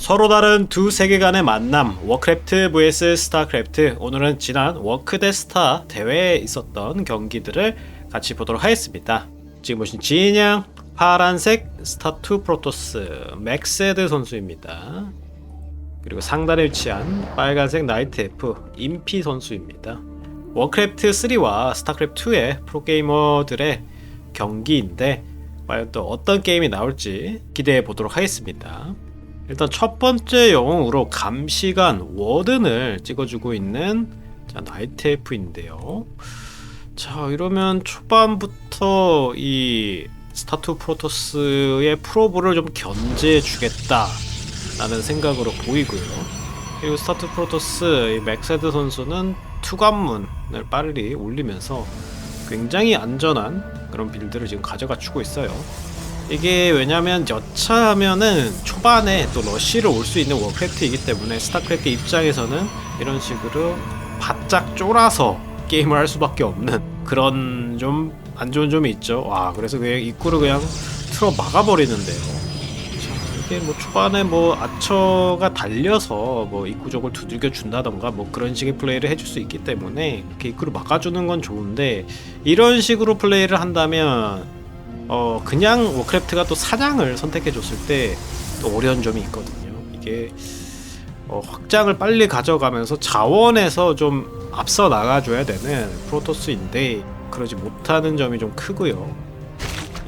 서로 다른 두 세계관의 만남 워크래프트 vs 스타크래프트. 오늘은 지난 워크 대 스타 대회에 있었던 경기들을 같이 보도록 하겠습니다. 지금 보신 진양 파란색 스타2 프로토스 맥세드 선수입니다. 그리고 상단에 위치한 빨간색 나이트 F 인피 선수입니다. 워크래프트 3와 스타크래프트 2의 프로게이머들의 경기인데 과연 또 어떤 게임이 나올지 기대해 보도록 하겠습니다. 일단 첫 번째 영웅으로 감시관 워든을 찍어주고 있는 자, 나이트 F인데요. 자 이러면 초반부터 이 스타투 프로토스의 프로브를 좀 견제해 주겠다 라는 생각으로 보이고요. 그리고 스타투 프로토스 이 맥세드 선수는 투관문을 빨리 올리면서 굉장히 안전한 그런 빌드를 지금 가져가 주고 있어요. 이게 왜냐면 여차하면은 초반에 또 러쉬를 올 수 있는 워크래프트이기 때문에 스타크래프트 입장에서는 이런 식으로 바짝 쫄아서 게임을 할 수밖에 없는 그런 좀 안 좋은 점이 있죠. 와 그래서 그냥 입구를 그냥 틀어 막아버리는데요. 자, 이게 뭐 초반에 뭐 아처가 달려서 뭐 입구 쪽을 두들겨 준다던가 뭐 그런 식의 플레이를 해줄 수 있기 때문에 이렇게 입구를 막아주는 건 좋은데 이런 식으로 플레이를 한다면 어 그냥 워크래프트가 또 사냥을 선택해 줬을 때 또 어려운 점이 있거든요. 이게 어, 확장을 빨리 가져가면서 자원에서 좀 앞서 나가줘야 되는 프로토스인데 그러지 못하는 점이 좀 크고요.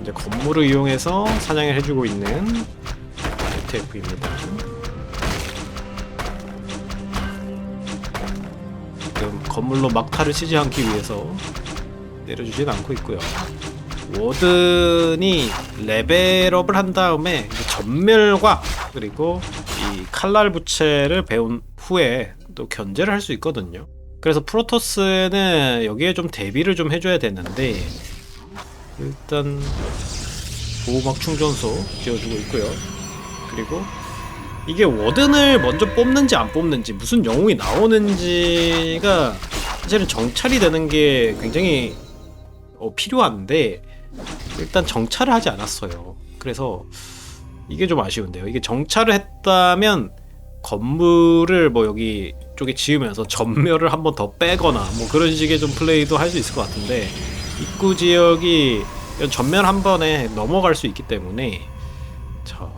이제 건물을 이용해서 사냥을 해주고 있는 F입니다. 지금 건물로 막타를 치지 않기 위해서 내려주진 않고 있고요. 워든이 레벨업을 한 다음에 전멸과 그리고 이 칼날 부채를 배운 후에 또 견제를 할 수 있거든요. 그래서 프로토스는 여기에 좀 대비를 좀 해줘야 되는데 일단 보호막 충전소 지어주고 있고요. 그리고 이게 워든을 먼저 뽑는지 안 뽑는지 무슨 영웅이 나오는지가 사실은 정찰이 되는 게 굉장히 어, 필요한데 일단 정찰을 하지 않았어요. 그래서 이게 좀 아쉬운데요. 이게 정찰을 했다면 건물을 뭐 여기 쪽에 지으면서 전멸을 한 번 더 빼거나 뭐 그런 식의 좀 플레이도 할 수 있을 것 같은데 입구 지역이 전멸 한 번에 넘어갈 수 있기 때문에 자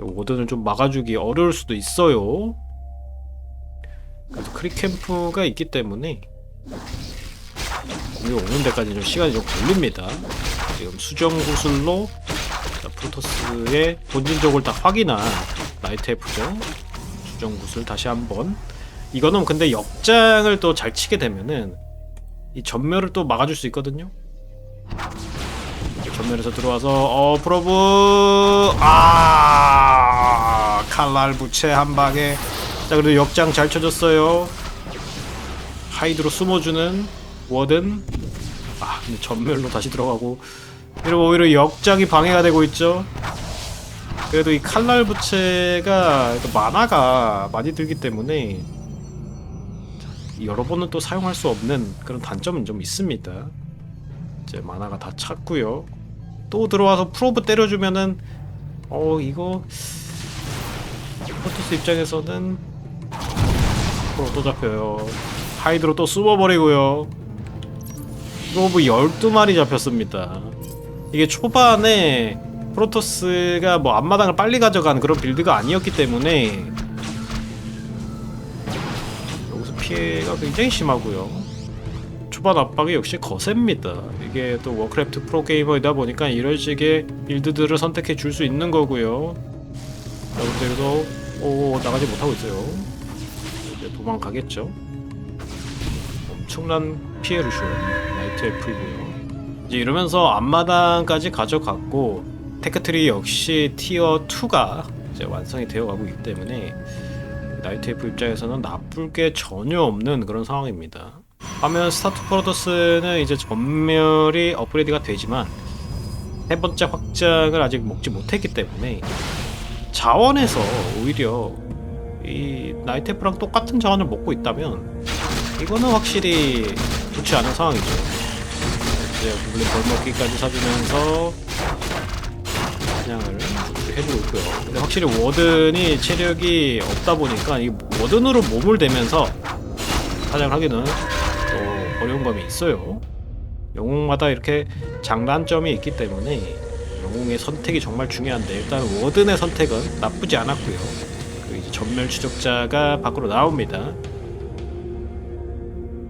오든을 좀 막아주기 어려울 수도 있어요. 그래도 크리캠프가 있기 때문에 공이 오는 데까지 좀 시간이 좀 걸립니다. 지금 수정 구슬로 자, 프로토스의 본진적을 다 확인한 나이트 F죠. 수정 구슬 다시 한번. 이거는 근데 역장을 또 잘 치게 되면은 이 전멸을 또 막아줄 수 있거든요. 전면에서 들어와서 어 프로브 아 칼날 부채 한 방에 자 그래도 역장 잘 쳐줬어요. 하이드로 숨어주는 워든. 아 근데 전멸로 다시 들어가고. 이러면 오히려 역장이 방해가 되고 있죠. 그래도 이 칼날 부채가 또 만화가 많이 들기 때문에 여러 번은 또 사용할 수 없는 그런 단점은 좀 있습니다. 이제 만화가 다 찼고요. 또 들어와서 프로브 때려주면은 어 이거 포토스 입장에서는 프로 또 잡혀요. 하이드로 또 숨어버리고요. 프 로브 12마리 잡혔습니다. 이게 초반에 프로토스가 뭐 앞마당을 빨리 가져가는 그런 빌드가 아니었기 때문에 여기서 피해가 굉장히 심하고요. 초반 압박이 역시 거셉니다. 이게 또 워크래프트 프로게이머이다 보니까 이런 식의 빌드들을 선택해 줄 수 있는 거고요. 자, 근데 여기서 오 나가지 못하고 있어요. 도망가겠죠. 엄청난 피해를 줘요. F이고요. 이제 이러면서 앞마당까지 가져갔고 테크트리 역시 티어 2가 이제 완성이 되어가고 있기 때문에 나이트 F 입장에서는 나쁠 게 전혀 없는 그런 상황입니다. 하면 스타트 프로토스는 이제 전멸이 업그레이드가 되지만 세 번째 확장을 아직 먹지 못했기 때문에 자원에서 오히려 이 나이트 F랑 똑같은 자원을 먹고 있다면 이거는 확실히 좋지 않은 상황이죠. 이제 물론 벌먹기까지 사주면서 사냥을 해주고 있고요. 근데 확실히 워든이 체력이 없다 보니까 이 워든으로 몸을 대면서 사냥을 하기는 또 어려운 감이 있어요. 영웅마다 이렇게 장단점이 있기 때문에 영웅의 선택이 정말 중요한데 일단 워든의 선택은 나쁘지 않았고요. 그 이제 전멸 추적자가 밖으로 나옵니다.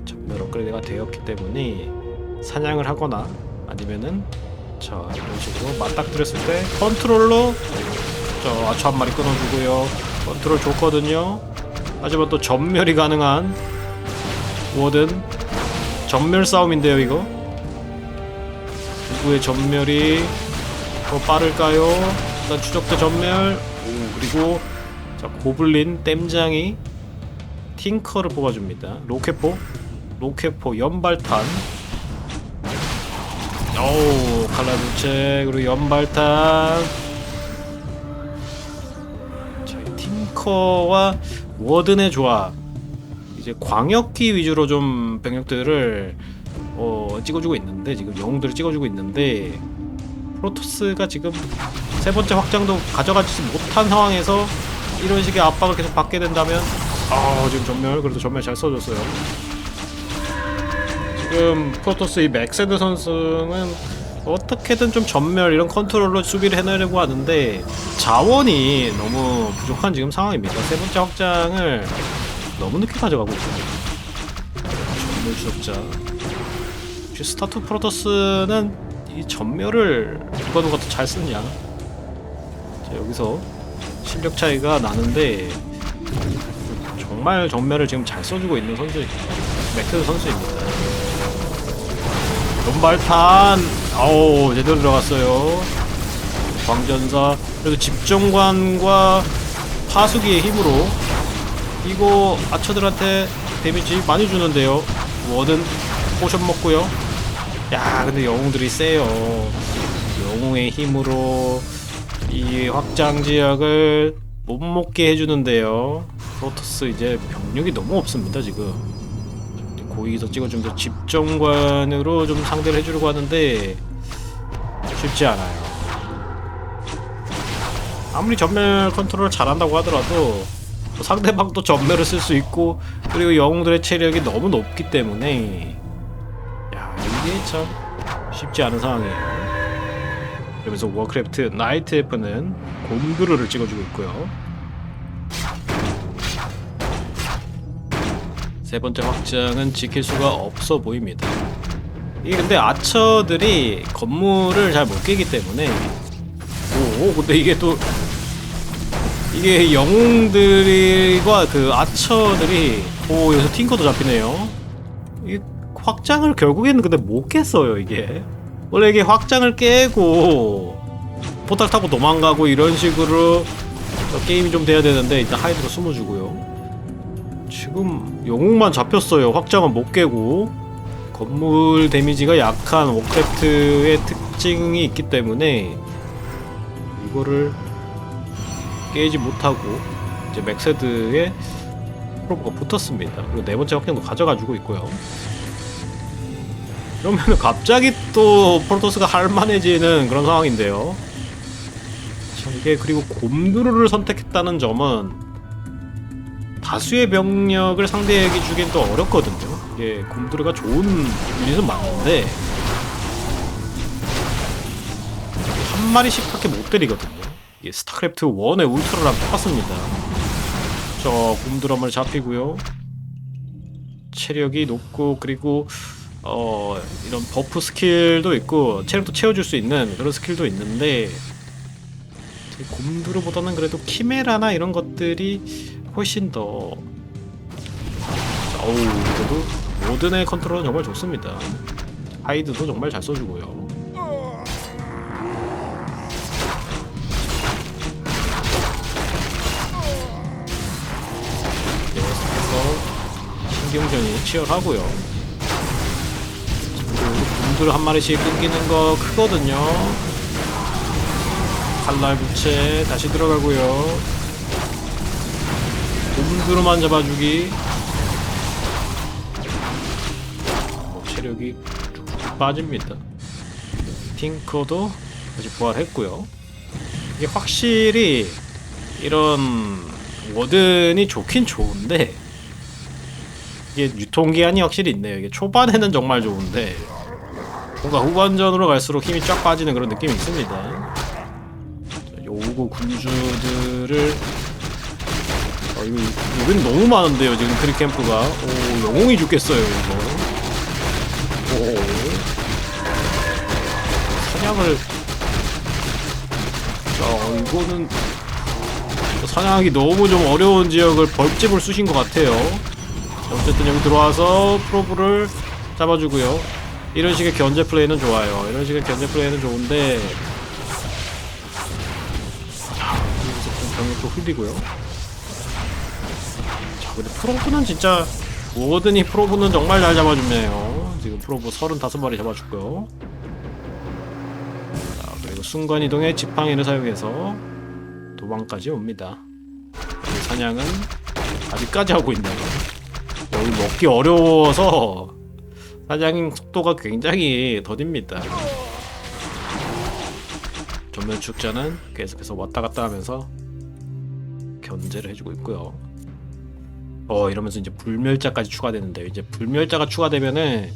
전멸 업그레이드가 되었기 때문에 사냥을 하거나 아니면은 자 이런 식으로 맞닥뜨렸을 때 컨트롤로 저 아초 한 마리 끊어주고요. 컨트롤 좋거든요. 하지만 또 전멸이 가능한 워든 전멸 싸움인데요 이거 누구의 전멸이 더 빠를까요? 일단 추적자 전멸 오, 그리고 자 고블린 땜장이 팅커를 뽑아줍니다 로켓포 로켓포 연발탄 오 칼라두체 그리고 연발탄 자, 이 팅커와 워든의 조합 이제 광역기 위주로 좀 병력들을 어, 찍어주고 있는데 지금 영웅들을 찍어주고 있는데 프로토스가 지금 세 번째 확장도 가져가지 못한 상황에서 이런 식의 압박을 계속 받게 된다면 아 지금 전멸 그래도 전멸 잘 써줬어요. 지금 프로토스 이 맥세드 선수는 어떻게든 좀 전멸 이런 컨트롤로 수비를 해내려고 하는데 자원이 너무 부족한 지금 상황입니다. 세 번째 확장을 너무 늦게 가져가고 있어요. 전멸 추적자. 스타투 프로토스는 이 전멸을 누가 누가 더 잘 쓰냐? 자, 여기서 실력 차이가 나는데 정말 전멸을 지금 잘 써주고 있는 선수 맥스 선수입니다. 연발탄, 아우 제대로 들어갔어요. 광전사 그래도 집정관과 파수기의 힘으로 이거 아처들한테 데미지 많이 주는데요. 워든 포션 먹고요. 야, 근데 영웅들이 세요. 영웅의 힘으로 이 확장 지역을 못 먹게 해주는데요. 프로토스 이제 병력이 너무 없습니다 지금. 고위에서 찍어주면서 집정관으로 좀 상대를 해주려고 하는데 쉽지 않아요. 아무리 전멸 컨트롤을 잘한다고 하더라도 뭐 상대방도 전멸을 쓸 수 있고 그리고 영웅들의 체력이 너무 높기 때문에 야 이게 참 쉽지 않은 상황이에요. 그러면서 워크래프트 나이트 F는 곰드르를 찍어주고 있고요. 세 번째 확장은 지킬 수가 없어 보입니다. 이게 근데 아처들이 건물을 잘 못 깨기 때문에 오 근데 이게 또 이게 영웅들과 그 아처들이 오 여기서 팅커도 잡히네요. 이 확장을 결국에는 근데 못 깼어요 이게. 원래 이게 확장을 깨고 포탈 타고 도망가고 이런 식으로 게임이 좀 돼야 되는데 일단 하이드로 숨어주고요. 지금 영웅만 잡혔어요. 확장은 못 깨고 건물 데미지가 약한 워크래프트의 특징이 있기 때문에 이거를 깨지 못하고 이제 맥세드의 프로브가 붙었습니다. 그리고 네 번째 확장도 가져가지고 있고요. 그러면 갑자기 또 프로토스가 할만해지는 그런 상황인데요. 참 이게 그리고 곰두루를 선택했다는 점은 다수의 병력을 상대에게 주기엔 또 어렵거든요. 이게 곰두루가 좋은 유닛은 맞는데 한 마리씩 밖에 못 때리거든요. 이게 스타크래프트 1의 울트라랑 똑같습니다. 저 마리 잡히고요. 체력이 높고 그리고 어 이런 버프 스킬도 있고 체력도 채워줄 수 있는 그런 스킬도 있는데 곰두루보다는 그래도 키메라나 이런 것들이 훨씬 더. 어우 그래도 모든의 컨트롤은 정말 좋습니다. 하이드도 정말 잘 써주고요. 계속해서 신경전이 치열하고요. 곰두루 한 마리씩 끊기는 거 크거든요. 칼날 부채 다시 들어가고요 곰두루만 잡아주기 뭐 체력이 빠집니다 핑커도 다시 부활했고요 이게 확실히 이런 워든이 좋긴 좋은데 이게 유통기한이 확실히 있네요. 이게 초반에는 정말 좋은데 뭔가 후반전으로 갈수록 힘이 쫙 빠지는 그런 느낌이 있습니다. 자, 요구 군주들을 어, 이거 여기는 너무 많은데요 지금 크리 캠프가. 오 영웅이 죽겠어요 이거. 오. 사냥을. 자 이거는 사냥하기 너무 좀 어려운 지역을 벌집을 쑤신 것 같아요. 자, 어쨌든 여기 들어와서 프로브를 잡아주고요. 이런 식의 견제 플레이는 좋아요. 이런 식의 견제 플레이는 좋은데. 자 여기서 좀 병력도 흘리고요. 자 근데 프로브는 진짜 워든이 프로브는 정말 잘 잡아주네요. 지금 프로브 35마리 잡아줬고요. 자 그리고 순간이동의 지팡이를 사용해서 도망까지 옵니다. 이 사냥은 아직까지 하고 있네요. 여기 먹기 어려워서 사냥 속도가 굉장히 더딥니다. 전면 축자는 계속해서 왔다 갔다 하면서 견제를 해주고 있고요 어 이러면서 이제 불멸자까지 추가되는데 이제 불멸자가 추가되면은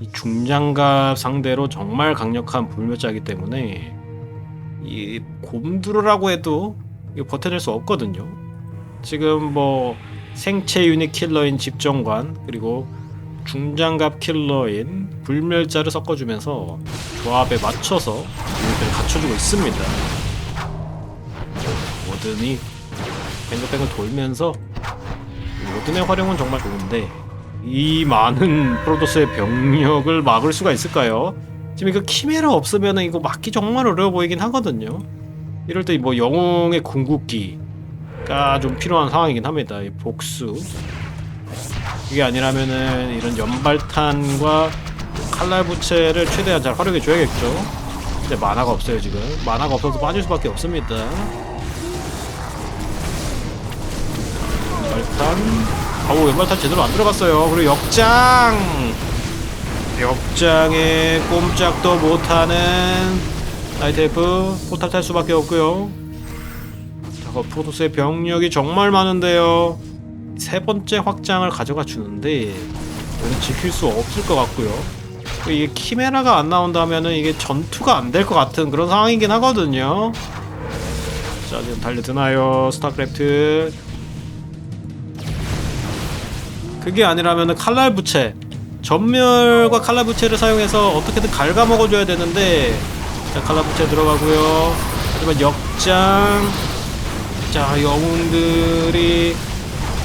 이 중장갑 상대로 정말 강력한 불멸자이기 때문에 이 곰두르라고 해도 버텨낼 수 없거든요. 지금 뭐 생체 유닛 킬러인 집정관 그리고 중장갑 킬러인 불멸자를 섞어주면서 조합에 맞춰서 유닛들을 갖춰주고 있습니다. 워든이 뱅글뱅글 돌면서 모든의 활용은 정말 좋은데 이 많은 프로토스의 병력을 막을 수가 있을까요? 지금 이거 키메라 없으면 이거 막기 정말 어려워 보이긴 하거든요. 이럴 때 뭐 영웅의 궁극기가 좀 필요한 상황이긴 합니다. 이 복수 이게 아니라면은 이런 연발탄과 칼날 부채를 최대한 잘 활용해 줘야겠죠. 근데 만화가 없어요 지금. 만화가 없어서 빠질 수밖에 없습니다. 연발탄 아우 연발탄 제대로 안 들어갔어요. 그리고 역장! 역장에 꼼짝도 못하는 나이테프 포탈 탈 수밖에 없고요. 자거 프로토스의 병력이 정말 많은데요. 세 번째 확장을 가져가 주는데 이건 지킬 수 없을 것 같고요. 이게 키메라가 안 나온다면은 이게 전투가 안 될 것 같은 그런 상황이긴 하거든요. 자 지금 달려드나요? 스타크래프트 그게 아니라면은 칼날 부채. 전멸과 칼날 부채를 사용해서 어떻게든 갉아먹어줘야 되는데 자 칼날 부채 들어가고요. 하지만 역장. 자 영웅들이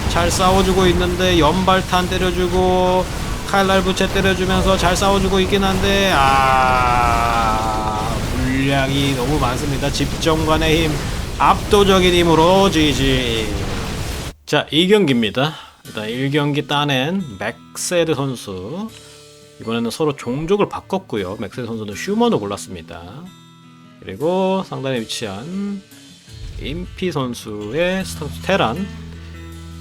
잘 싸워주고 있는데 연발탄 때려주고 칼날 부채 때려주면서 잘 싸워주고 있긴 한데 아 물량이 너무 많습니다. 집정관의 힘 압도적인 힘으로 지지. 자 이 경기입니다 일단 1경기 따낸 맥세드 선수. 이번에는 서로 종족을 바꿨고요. 맥세드 선수는 휴먼을 골랐습니다. 그리고 상단에 위치한 임피 선수의 스타트 테란.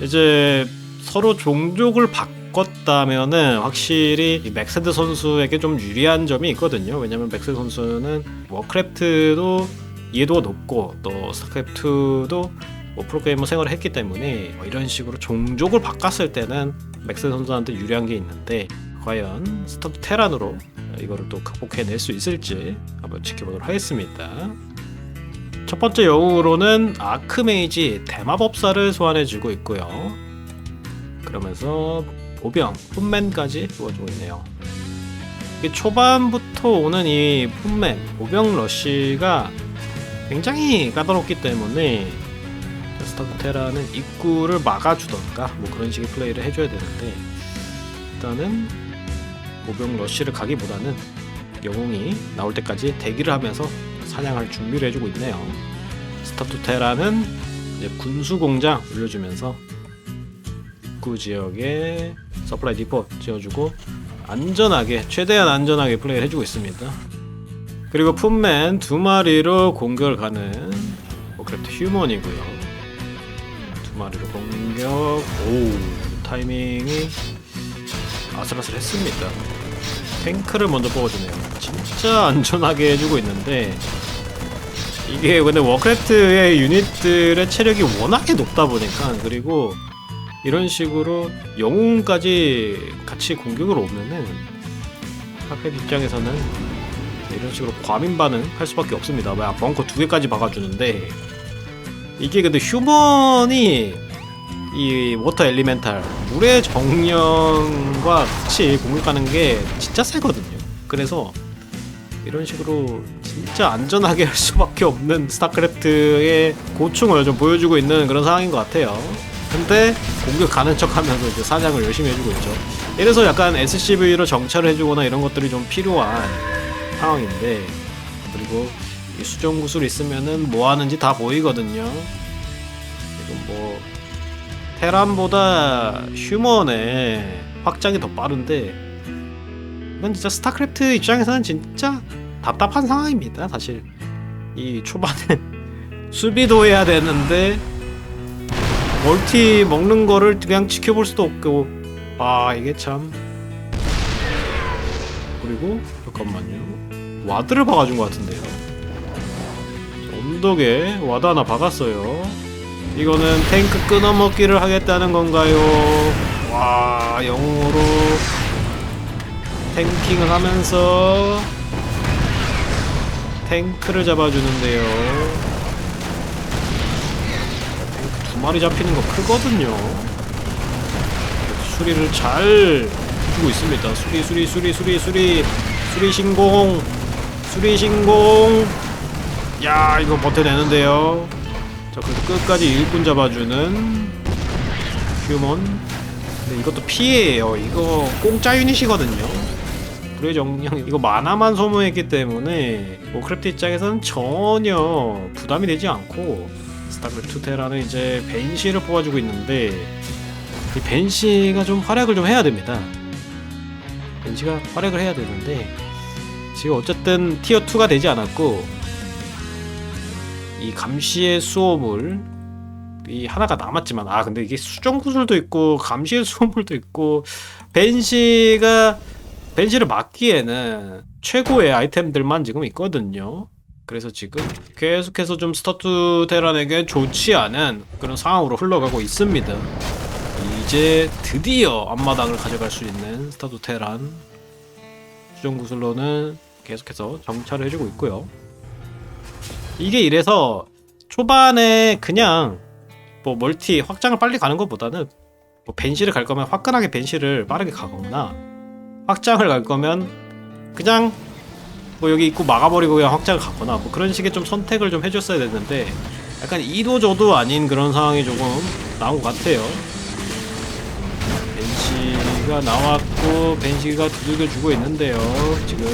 이제 서로 종족을 바꿨다면은 확실히 이 맥세드 선수에게 좀 유리한 점이 있거든요. 왜냐면 맥세드 선수는 워크래프트도 이해도가 높고 또 스타크래프트도 뭐 프로게이머 생활을 했기 때문에 뭐 이런 식으로 종족을 바꿨을 때는 맥스 선수한테 유리한 게 있는데 과연 스톱 테란으로 이거를 또 극복해낼 수 있을지 한번 지켜보도록 하겠습니다. 첫 번째 영웅으로는 아크메이지 대마법사를 소환해주고 있고요. 그러면서 보병, 풋맨까지 주어주고 있네요. 초반부터 오는 이 풋맨, 보병 러쉬가 굉장히 까다롭기 때문에 스타크테라는 입구를 막아주던가 뭐 그런 식의 플레이를 해줘야 되는데 일단은 모병 러쉬를 가기보다는 영웅이 나올 때까지 대기를 하면서 사냥할 준비를 해주고 있네요. 스타투테라는 이제 군수 공장 올려주면서 입구 지역에 서플라이 디포 지어주고 안전하게 최대한 안전하게 플레이를 해주고 있습니다. 그리고 풋맨 두 마리로 공격을 가는 오크래프트 휴먼이고요. 두 마리로 공격. 오 타이밍이 아슬아슬했습니다. 탱크를 먼저 뽑아주네요. 진짜 안전하게 해주고 있는데 이게 근데 워크래프트의 유닛들의 체력이 워낙에 높다 보니까 그리고 이런 식으로 영웅까지 같이 공격을 오면은 타겟 입장에서는 이런 식으로 과민 반응할 수밖에 없습니다. 왜 벙커 두 개까지 박아주는데 이게 근데 휴먼이 이 워터 엘리멘탈 물의 정령과 같이 공격하는 게 진짜 세거든요. 그래서 이런 식으로 진짜 안전하게 할 수밖에 없는 스타크래프트의 고충을 좀 보여주고 있는 그런 상황인 것 같아요. 근데 공격 가는 척 하면서 이제 사냥을 열심히 해주고 있죠. 이래서 약간 SCV로 정찰을 해주거나 이런 것들이 좀 필요한 상황인데 그리고 이 수정 구슬 있으면은 뭐 하는지 다 보이거든요. 지금 뭐 테란보다 휴먼의 확장이 더 빠른데 이건 진짜 스타크래프트 입장에서는 진짜 답답한 상황입니다. 사실 이 초반에 수비도 해야 되는데 멀티 먹는 거를 그냥 지켜볼 수도 없고 아 이게 참 그리고 잠깐만요 와드를 박아준 것 같은데요 언덕에 와드 하나 박았어요. 이거는 탱크 끊어먹기를 하겠다는 건가요? 와 영웅으로 탱킹을 하면서 탱크를 잡아주는데요. 탱크 두 마리 잡히는 거 크거든요. 수리를 잘 주고 있습니다. 수리 수리 수리 수리 수리. 수리 신공. 수리 신공 야 이거 버텨내는데요. 자 그래서 끝까지 일꾼 잡아주는 휴먼 근데 이것도 피해예요. 이거 공짜 유닛이거든요. 불의 정령 이거 만화만 소모했기 때문에 워크래프트 입장에서는 전혀 부담이 되지 않고 스타크래프트 테라는 이제 벤시를 뽑아주고 있는데 이 벤시가 좀 활약을 좀 해야 됩니다. 벤시가 활약을 해야 되는데 지금 어쨌든 티어 2가 되지 않았고 이 감시의 수호물 이 하나가 남았지만 아 근데 이게 수정 구슬도 있고 감시의 수호물도 있고 벤시가 벤시를 막기에는 최고의 아이템들만 지금 있거든요. 그래서 지금 계속해서 좀 스타투 테란에게 좋지 않은 그런 상황으로 흘러가고 있습니다. 이제 드디어 앞마당을 가져갈 수 있는 스타도 테란 수정 구슬로는 계속해서 정찰을 해주고 있고요. 이게 이래서 초반에 그냥 뭐 멀티 확장을 빨리 가는 것보다는 뭐 벤시를 갈 거면 화끈하게 벤시를 빠르게 가거나 확장을 갈 거면 그냥 뭐 여기 입구 막아버리고 그냥 확장을 가거나 뭐 그런 식의 좀 선택을 좀 해줬어야 됐는데 약간 이도저도 아닌 그런 상황이 조금 나온 것 같아요. 벤시가 나왔고 벤시가 두들겨 주고 있는데요. 지금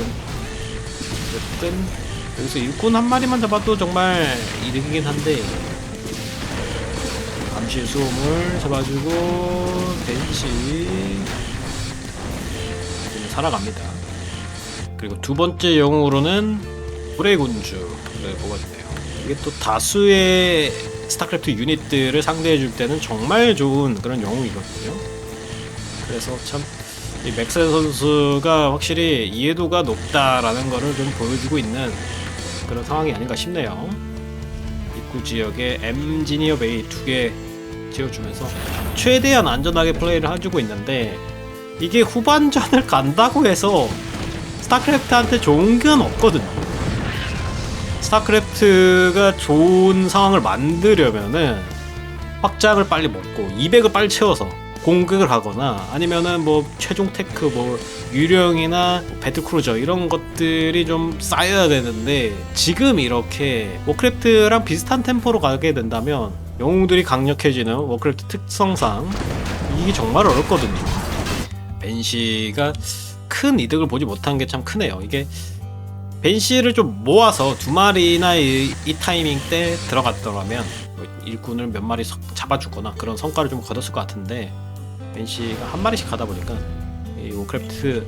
어쨌든 여기서 일꾼 한 마리만 잡아도 정말 이득이긴 한데 수험을 잡아주고 벤시 살아갑니다. 그리고 두 번째 영웅으로는 불의 군주를 뽑아주네요. 이게 또 다수의 스타크래프트 유닛들을 상대해줄 때는 정말 좋은 그런 영웅이거든요. 그래서 참 이 맥스 선수가 확실히 이해도가 높다라는 거를 좀 보여주고 있는 그런 상황이 아닌가 싶네요. 입구 지역에 엠지니어 베이 두 개 지어주면서 최대한 안전하게 플레이를 해주고 있는데 이게 후반전을 간다고 해서 스타크래프트한테 좋은 건 없거든요. 스타크래프트가 좋은 상황을 만들려면은 확장을 빨리 먹고 200을 빨리 채워서 공격을 하거나 아니면은 뭐 최종 테크 뭐 유령이나 배틀크루저 이런 것들이 좀 쌓여야 되는데 지금 이렇게 워크래프트랑 비슷한 템포로 가게 된다면 영웅들이 강력해지는 워크래프트 특성상 이게 정말 어렵거든요. 벤시가 큰 이득을 보지 못한 게 참 크네요. 이게 벤시를 좀 모아서 두 마리나 이, 이 타이밍 때 들어갔더라면 뭐 일꾼을 몇 마리 석- 잡아주거나 그런 성과를 좀 거뒀을 것 같은데 벤시가 한 마리씩 가다 보니까 이 워크래프트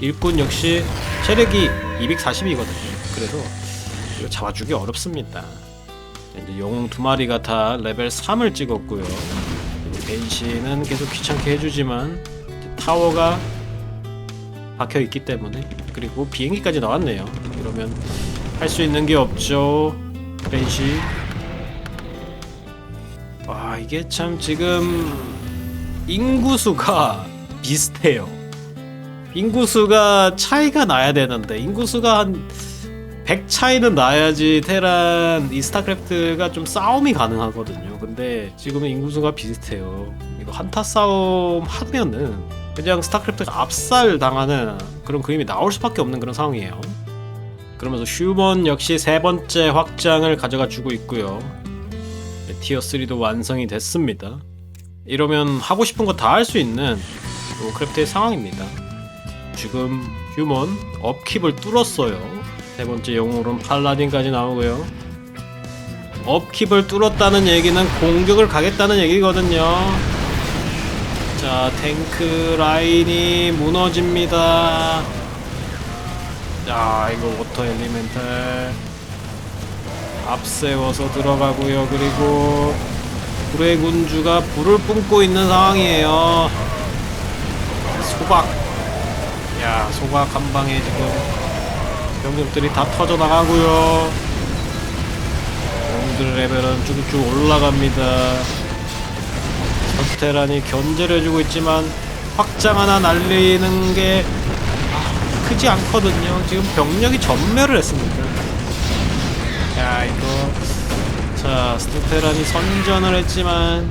일꾼 역시 체력이 240이거든요. 그래서 이거 잡아주기 어렵습니다. 이제 영웅 두 마리가 다 레벨 3을 찍었고요. 벤시는 계속 귀찮게 해주지만 타워가 박혀 있기 때문에 그리고 비행기까지 나왔네요. 이러면 할 수 있는 게 없죠. 스페이시 와 이게 참 지금 인구수가 비슷해요 인구수가 차이가 나야 되는데 인구수가 한 100 차이는 나야지 테란 이 스타크래프트가 좀 싸움이 가능하거든요 근데 지금은 인구수가 비슷해요 이거 한타 싸움 하면은 그냥 스타크래프트가 압살 당하는 그런 그림이 나올 수밖에 없는 그런 상황이에요 그러면서 휴먼 역시 세 번째 확장을 가져가 주고 있고요. 네, 티어 3도 완성이 됐습니다. 이러면 하고 싶은 거 다 할 수 있는 크래프트의 상황입니다. 지금 휴먼 업킵을 뚫었어요. 세 번째 영웅으로는 팔라딘까지 나오고요. 업킵을 뚫었다는 얘기는 공격을 가겠다는 얘기거든요. 자, 탱크 라인이 무너집니다. 자 이거 워터 엘리멘탈 앞세워서 들어가고요 그리고 불의 군주가 불을 뿜고 있는 상황이에요 소각 야 소각 한 방에 지금 병력들이 다 터져 나가고요 영웅들 레벨은 쭉쭉 올라갑니다 서스테란이 견제를 해주고 있지만 확장 하나 날리는 게 크지 않거든요. 지금 병력이 전멸을 했습니다. 야 이거 자 스토테란이 선전을 했지만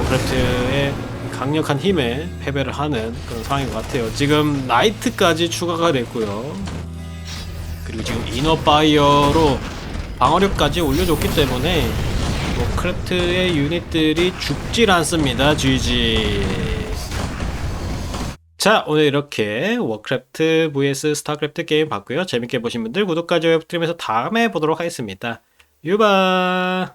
오크래프트의 강력한 힘에 패배를 하는 그런 상황인 것 같아요. 지금 나이트까지 추가가 됐고요. 그리고 지금 이너 파이어로 방어력까지 올려줬기 때문에 오크래프트의 유닛들이 죽질 않습니다. GG. 자 오늘 이렇게 워크래프트 vs 스타크래프트 게임 봤고요 재밌게 보신 분들 구독과 좋아요 부탁드리면서 다음에 보도록 하겠습니다 유바